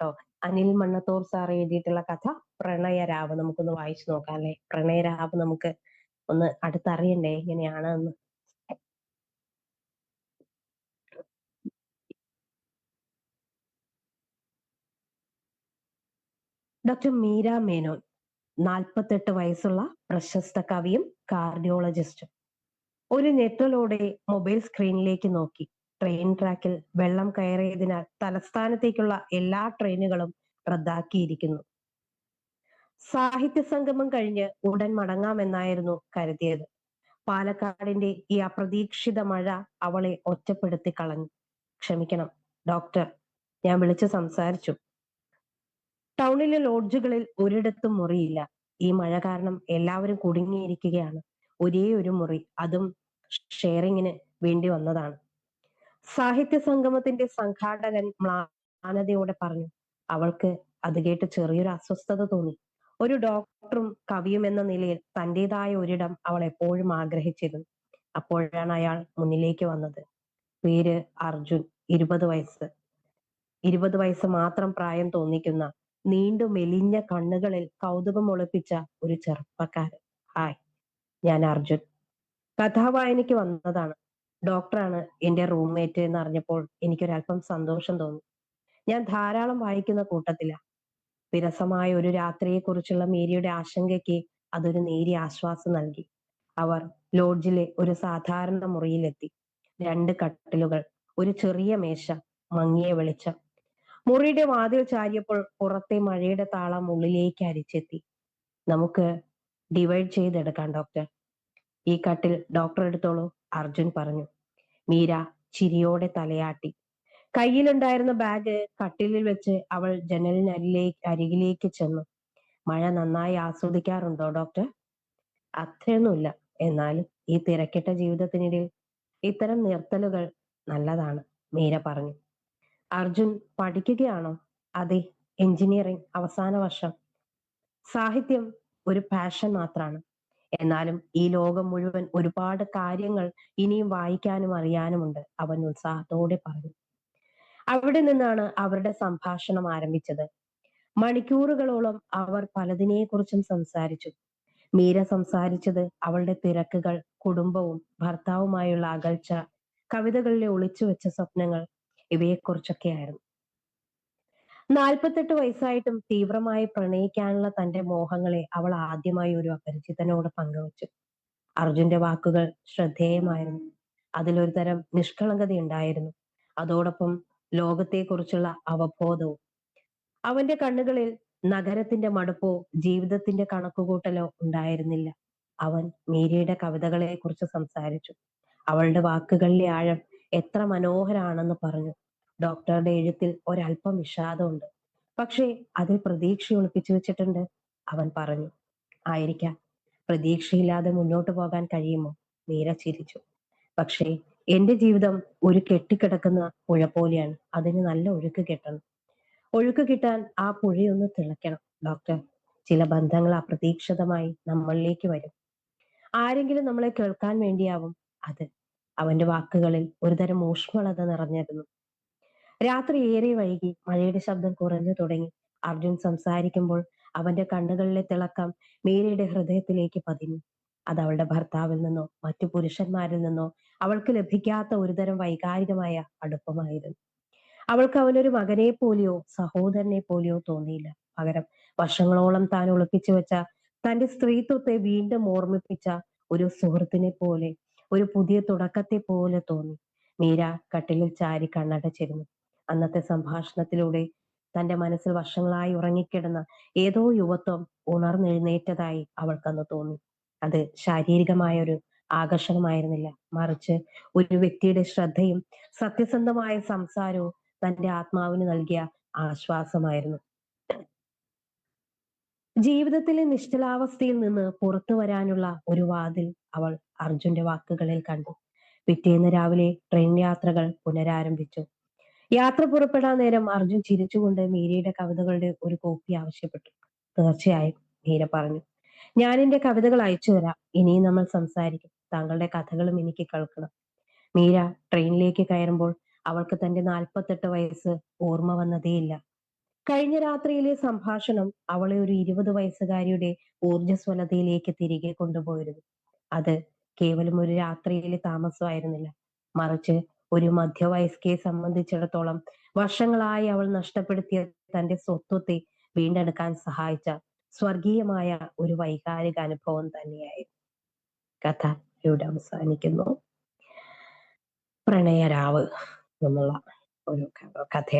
കേട്ടോ. അനിൽ മണ്ണത്തൂർ സാർ എഴുതിയിട്ടുള്ള കഥ പ്രണയരാവ് നമുക്കൊന്ന് വായിച്ചു നോക്കാം അല്ലെ? പ്രണയരാവ് നമുക്ക് ഒന്ന് അടുത്തറിയണ്ടേ എങ്ങനെയാണ് എന്ന്? ഡോക്ടർ മീര മേനോൻ നാൽപ്പത്തെട്ട് വയസ്സുള്ള പ്രശസ്ത കവിയും കാർഡിയോളജിസ്റ്റും ഒരു ഞെട്ടലോടെ മൊബൈൽ സ്ക്രീനിലേക്ക് നോക്കി. ട്രെയിൻ ട്രാക്കിൽ വെള്ളം കയറിയതിനാൽ തലസ്ഥാനത്തേക്കുള്ള എല്ലാ ട്രെയിനുകളും റദ്ദാക്കിയിരിക്കുന്നു. സാഹിത്യ സംഗമം കഴിഞ്ഞ് ഉടൻ മടങ്ങാമെന്നായിരുന്നു കരുതിയത്. പാലക്കാടിന്റെ ഈ അപ്രതീക്ഷിത മഴ അവളെ ഒറ്റപ്പെടുത്തി കളഞ്ഞു. ക്ഷമിക്കണം ഡോക്ടർ ഞാൻ വിളിച്ച് സംസാരിച്ചു. ടൗണിലെ ലോഡ്ജുകളിൽ ഒരിടത്തും മുറിയില്ല. ഈ മഴ കാരണം എല്ലാവരും കുടുങ്ങിയിരിക്കുകയാണ്. ഒരേ ഒരു മുറി. അതും ഷെയറിങ്ങിന് വേണ്ടി വന്നതാണ്. സാഹിത്യ സംഗമത്തിന്റെ സംഘാടകൻ മ്ലാനതയോടെ പറഞ്ഞു അവൾക്ക് അത് കേട്ട് ചെറിയൊരു അസ്വസ്ഥത തോന്നി. ഒരു ഡോക്ടറും കവിയും എന്ന നിലയിൽ തന്റേതായ ഒരിടം അവൾ എപ്പോഴും ആഗ്രഹിച്ചിരുന്നു. അപ്പോഴാണ് അയാൾ മുന്നിലേക്ക് വന്നത്. പേര് അർജുൻ. ഇരുപത് വയസ്സ്. ഇരുപത് വയസ്സ് മാത്രം പ്രായം തോന്നിക്കുന്ന നീണ്ടു മെലിഞ്ഞ കണ്ണുകളിൽ കൗതുകം ഒളിപ്പിച്ച ഒരു ചെറുപ്പക്കാരൻ. ഹായ് ഞാൻ അർജുൻ. കഥാവായനയ്ക്ക് വന്നതാണ്. ഡോക്ടറാണ് എന്റെ റൂംമേറ്റ് എന്ന് അറിഞ്ഞപ്പോൾ എനിക്കൊരല്പം സന്തോഷം തോന്നി. ഞാൻ ധാരാളം വായിക്കുന്ന കൂട്ടത്തില. വിരസമായ ഒരു രാത്രിയെക്കുറിച്ചുള്ള മേരിയുടെ ആശങ്കയ്ക്ക് അതൊരു നേരിയ ആശ്വാസം നൽകി. അവർ ലോഡ്ജിലെ ഒരു സാധാരണ മുറിയിലെത്തി. രണ്ട് കട്ടിലുകൾ ഒരു ചെറിയ മേശ മങ്ങിയ വെളിച്ചം. മുറിയുടെ വാതിൽ ചാരിയപ്പോൾ പുറത്തെ മഴയുടെ താളം ഉള്ളിലേക്ക് അരിച്ചെത്തി. നമുക്ക് ഡിവൈഡ് ചെയ്തെടുക്കാം ഡോക്ടർ. ഈ കട്ടിൽ ഡോക്ടർ എടുത്തോളൂ അർജുൻ പറഞ്ഞു. മീര ചിരിയോടെ തലയാട്ടി. കയ്യിലുണ്ടായിരുന്ന ബാഗ് കട്ടിലിൽ വെച്ച് അവൾ ജനലിനരിലേക്ക് അരികിലേക്ക് ചെന്നു. മഴ നന്നായി ആസ്വദിക്കാറുണ്ടോ ഡോക്ടർ അത്രയൊന്നുമില്ല. എന്നാലും ഈ തിരക്കിട്ട ജീവിതത്തിനിടയിൽ ഇത്തരം നിർത്തലുകൾ നല്ലതാണ് മീര പറഞ്ഞു. അർജുൻ പഠിക്കുകയാണോ? അതെ എഞ്ചിനീയറിംഗ് അവസാന വർഷം. സാഹിത്യം ഒരു പാഷൻ മാത്രമാണ് എന്നാലും ഈ ലോകം മുഴുവൻ ഒരുപാട് കാര്യങ്ങൾ ഇനിയും വായിക്കാനും അറിയാനുമുണ്ട് അവൻ ഉത്സാഹത്തോടെ പറഞ്ഞു. അവിടെ നിന്നാണ് അവരുടെ സംഭാഷണം ആരംഭിച്ചത്. മണിക്കൂറുകളോളം അവർ പലതിനെക്കുറിച്ചും സംസാരിച്ചു. മീര സംസാരിച്ചത് അവളുടെ തിരക്കുകൾ കുടുംബവും ഭർത്താവുമായുള്ള അകൽച്ച കവിതകളിലെ ഒളിച്ചു വെച്ച സ്വപ്നങ്ങൾ ഇവയെക്കുറിച്ചൊക്കെയായിരുന്നു. നാൽപ്പത്തെട്ട് വയസ്സായിട്ടും തീവ്രമായി പ്രണയിക്കാനുള്ള തന്റെ മോഹങ്ങളെ അവൾ ആദ്യമായി ഒരു അപരിചിതനോട് പങ്കുവച്ചു. അർജുന്റെ വാക്കുകൾ ശ്രദ്ധേയമായിരുന്നു. അതിലൊരു തരം നിഷ്കളങ്കത ഉണ്ടായിരുന്നു അതോടൊപ്പം ലോകത്തെക്കുറിച്ചുള്ള അവബോധവും. അവന്റെ കണ്ണുകളിൽ നഗരത്തിന്റെ മടുപ്പോ ജീവിതത്തിന്റെ കണക്കുകൂട്ടലോ ഉണ്ടായിരുന്നില്ല. അവൻ മീരയുടെ കവിതകളെ കുറിച്ച് സംസാരിച്ചു. അവളുടെ വാക്കുകളിലെ ആഴം എത്ര മനോഹരാണെന്ന് പറഞ്ഞു. ഡോക്ടറുടെ എഴുത്തിൽ ഒരല്പം വിഷാദമുണ്ട്. പക്ഷേ അതിൽ പ്രതീക്ഷ ഒളിപ്പിച്ചു വെച്ചിട്ടുണ്ട്. അവൻ പറഞ്ഞു ആയിരിക്കാം. പ്രതീക്ഷയില്ലാതെ മുന്നോട്ട് പോകാൻ കഴിയുമോ? മീര ചിരിച്ചു. പക്ഷേ എന്റെ ജീവിതം ഒരു കെട്ടിക്കിടക്കുന്ന പുഴ പോലെയാണ്. അതിന് നല്ല ഒഴുക്ക് കിട്ടണം. ഒഴുക്ക് കിട്ടാൻ ആ പുഴയൊന്ന് തിളയ്ക്കണം ഡോക്ടർ. ചില ബന്ധങ്ങൾ അപ്രതീക്ഷിതമായി നമ്മളിലേക്ക് വരും. ആരെങ്കിലും നമ്മളെ കേൾക്കാൻ വേണ്ടിയാവും അത്. അവന്റെ വാക്കുകളിൽ ഒരുതരം ഊഷ്മളത നിറഞ്ഞിരുന്നു. രാത്രി ഏറെ വൈകി. മഴയുടെ ശബ്ദം കുറഞ്ഞു തുടങ്ങി. അർജുൻ സംസാരിക്കുമ്പോൾ അവന്റെ കണ്ണുകളിലെ തിളക്കം മീരയുടെ ഹൃദയത്തിലേക്ക് പതിഞ്ഞു. അത് അവളുടെ ഭർത്താവിൽ നിന്നോ മറ്റു പുരുഷന്മാരിൽ നിന്നോ അവൾക്ക് ലഭിക്കാത്ത ഒരുതരം വൈകാരികമായ അടുപ്പമായിരുന്നു. അവൾക്ക് അവനൊരു മകനെ പോലെയോ സഹോദരനെ പോലെയോ തോന്നിയില്ല. പകരം വർഷങ്ങളോളം താൻ ഒളിപ്പിച്ചു വെച്ച തന്റെ സ്ത്രീത്വത്തെ വീണ്ടും ഓർമ്മിപ്പിച്ച ഒരു സുഹൃത്തിനെ പോലെ ഒരു പുതിയ തുടക്കത്തെ പോലെ തോന്നി. മീര കട്ടിലിൽ ചാരി കണ്ണടച്ചിരുന്നു. അന്നത്തെ സംഭാഷണത്തിലൂടെ തന്റെ മനസ്സിൽ വർഷങ്ങളായി ഉറങ്ങിക്കിടന്ന ഏതോ യുവത്വം ഉണർന്നെഴുന്നേറ്റതായി അവൾക്കന്ന് തോന്നി. അത് ശാരീരികമായ ഒരു ആകർഷണമായിരുന്നില്ല. മറിച്ച് ഒരു വ്യക്തിയുടെ ശ്രദ്ധയും സത്യസന്ധമായ സംസാരവും തന്റെ ആത്മാവിന് നൽകിയ ആശ്വാസമായിരുന്നു. ജീവിതത്തിലെ നിശ്ചലാവസ്ഥയിൽ നിന്ന് പുറത്തു വരാനുള്ള ഒരു വാതിൽ അവൾ അർജുന്റെ വാക്കുകളിൽ കണ്ടു. പിറ്റേന്ന് രാവിലെ ട്രെയിൻ യാത്രകൾ പുനരാരംഭിച്ചു. യാത്ര പുറപ്പെടാൻ നേരം അർജുൻ ചിരിച്ചുകൊണ്ട് മീരയുടെ കവിതകളുടെ ഒരു കോപ്പി ആവശ്യപ്പെട്ടു. തീർച്ചയായും മീര പറഞ്ഞു. ഞാൻ എന്റെ കവിതകൾ അയച്ചു തരാം. ഇനിയും നമ്മൾ സംസാരിക്കും. താങ്കളുടെ കഥകളും എനിക്ക് കേൾക്കണം. മീര ട്രെയിനിലേക്ക് കയറുമ്പോൾ അവൾക്ക് തന്റെ നാൽപ്പത്തെട്ട് വയസ്സ് ഓർമ്മ വന്നതേയില്ല. കഴിഞ്ഞ രാത്രിയിലെ സംഭാഷണം അവളെ ഒരു ഇരുപത് വയസ്സുകാരിയുടെ ഊർജസ്വലതയിലേക്ക് തിരികെ കൊണ്ടുപോയിരുന്നു. അത് കേവലം ഒരു രാത്രിയിലെ താമസമായിരുന്നില്ല. മറിച്ച് ഒരു മധ്യവയസ്കയെ സംബന്ധിച്ചിടത്തോളം വർഷങ്ങളായി അവൾ നഷ്ടപ്പെടുത്തിയ തന്റെ സ്വത്വത്തെ വീണ്ടെടുക്കാൻ സഹായിച്ച സ്വർഗീയമായ ഒരു വൈകാരിക അനുഭവം തന്നെയായിരുന്നു. കഥ ഇവിടെ അവസാനിക്കുന്നു. പ്രണയരാവ് എന്നുള്ള ഒരു കഥ